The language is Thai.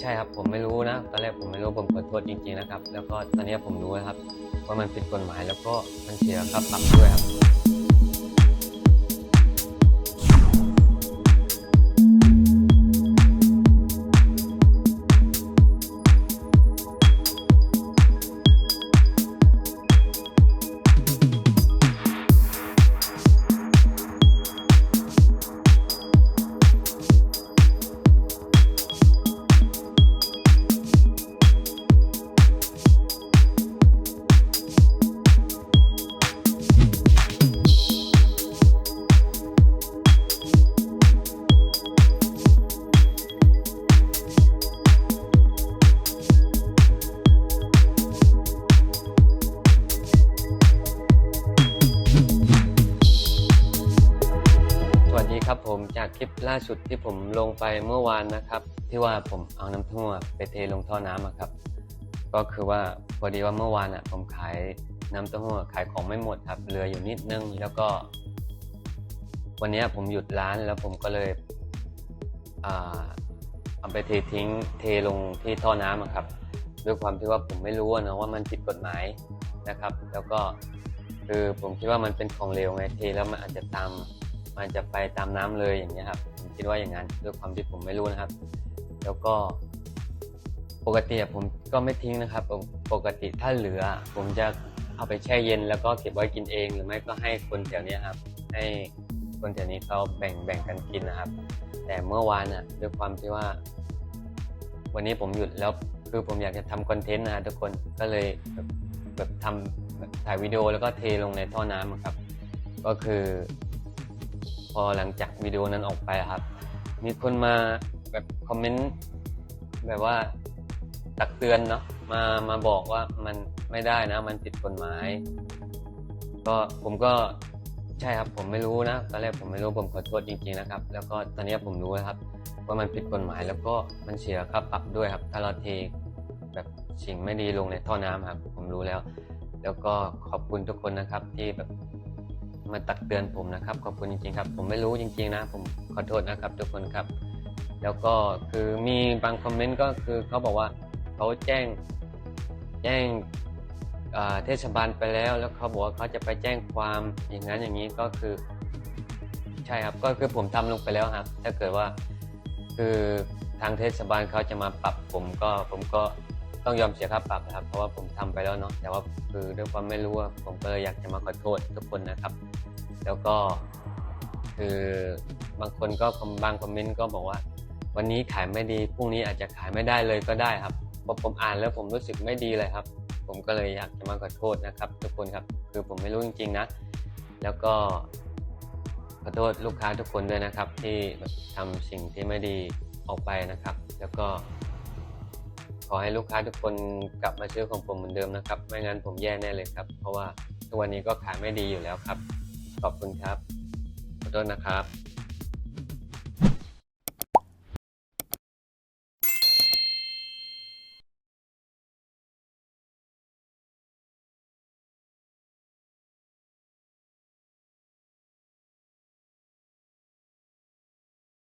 ใช่ครับผมไม่รู้นะตอนแรกผมไม่รู้ผมขอโทษจริงๆนะครับ แล้วก็ตอนนี้ผมรู้แล้วครับ ว่ามันผิดกฎหมายแล้วก็มันเสียค่าปรับด้วยครับ ครับผมจากคลิปล่าสุดที่ผมลงไปเมื่อวานนะครับ ที่ว่าผมเอาน้ำท่วมไปเทลงท่อน้ำอะครับ ก็คือว่าพอดีว่าเมื่อวานอะผมขายน้ำเต้าหู้ขายของไม่หมดครับเหลืออยู่นิดนึงแล้วก็ วันนี้ผมหยุดร้านแล้วผมก็เลยอ่าเอาไปเททิ้งเทลงที่ท่อน้ำอะครับ ด้วยความที่ว่าผมไม่รู้นะว่ามันผิดกฎหมายนะครับ แล้วก็คือผมคิดว่ามันเป็นของเลวไงเทแล้วมันอาจจะตาม มันจะไปตามน้ำเลยอย่างเงี้ยครับผมคิดว่าอย่างนั้นด้วยความที่ผมไม่รู้นะครับ แล้วก็ปกติผมก็ไม่ทิ้งนะครับ ปกติถ้าเหลือ ผมจะเอาไปแช่เย็นแล้วก็เก็บไว้กินเอง หรือไม่ก็ให้คนแถวนี้ครับ ให้คนแถวนี้เขาแบ่งแบ่งกันกินนะครับ แต่เมื่อวานอะด้วยความที่ว่า วันนี้ผมหยุดแล้วคือผมอยากจะทำคอนเทนต์นะทุกคนก็เลยแบบแบบทำแบบถ่ายวิดีโอแล้วก็เทลงในท่อน้ำครับ ก็คือ อหลังจากวิดีโอนั้นออกไปครับ มีคนมาแบบคอมเมนต์แบบว่าตักเตือนเนาะมามาบอกว่ามันไม่ได้นะ มันผิดกฎหมาย ก็ผมก็ใช่ครับผมไม่รู้นะตอนแรกผมไม่รู้ผมขอโทษจริงๆนะครับ แล้วก็ตอนนี้ผมรู้แล้วครับ ว่ามันผิดกฎหมายแล้วก็มันเสียค่าปรับด้วยครับถ้าเราเทแบบสิ่งไม่ดีลงในท่อน้ำครับ ผมรู้แล้ว แล้วก็ขอบคุณทุกคนนะครับที่แบบ มาตักเตือนผมนะครับ ขอบคุณจริงๆครับ ผมไม่รู้จริง ๆ นะ ผมขอโทษนะครับ ทุกคนครับ แล้วก็คือมีบางคอมเมนต์ก็คือเขาบอกว่าเขาแจ้งแจ้งเทศบาลไปแล้ว แล้วเขาบอกว่าเขาจะไปแจ้งความอย่างนั้นอย่างนี้ก็คือ ใช่ครับก็คือผมทำลงไปแล้วครับ ถ้าเกิดว่าคือทางเทศบาลเขาจะมาปรับผมก็ผมก็ ต้องยอมเสียค่าปรับนะครับ เพราะว่าผมทำไปแล้วเนาะแต่ว่าคือด้วยความไม่รู้อะผมก็เลยอยากจะมาขอโทษทุกคนนะครับ แล้วก็คือบางคนก็บางคอมเมนต์ก็บอกว่า วันนี้ขายไม่ดีพรุ่งนี้อาจจะขายไม่ได้เลยก็ได้ครับพอผมอ่านแล้วผมรู้สึกไม่ดีเลยครับ ผมก็เลยอยากจะมาขอโทษนะครับ ทุกคนครับคือผมไม่รู้จริง ๆนะ แล้วก็ขอโทษลูกค้าทุกคนด้วยนะครับ ที่ทำสิ่งที่ไม่ดีออกไปนะครับ แล้วก็ ขอให้ลูกค้าทุกคนกลับมาซื้อของผมเหมือนเดิมนะครับ ไม่งั้นผมแย่แน่เลยครับ เพราะว่าทุกวันนี้ก็ขายไม่ดีอยู่แล้วครับ ขอบคุณครับ ขอโทษนะครับ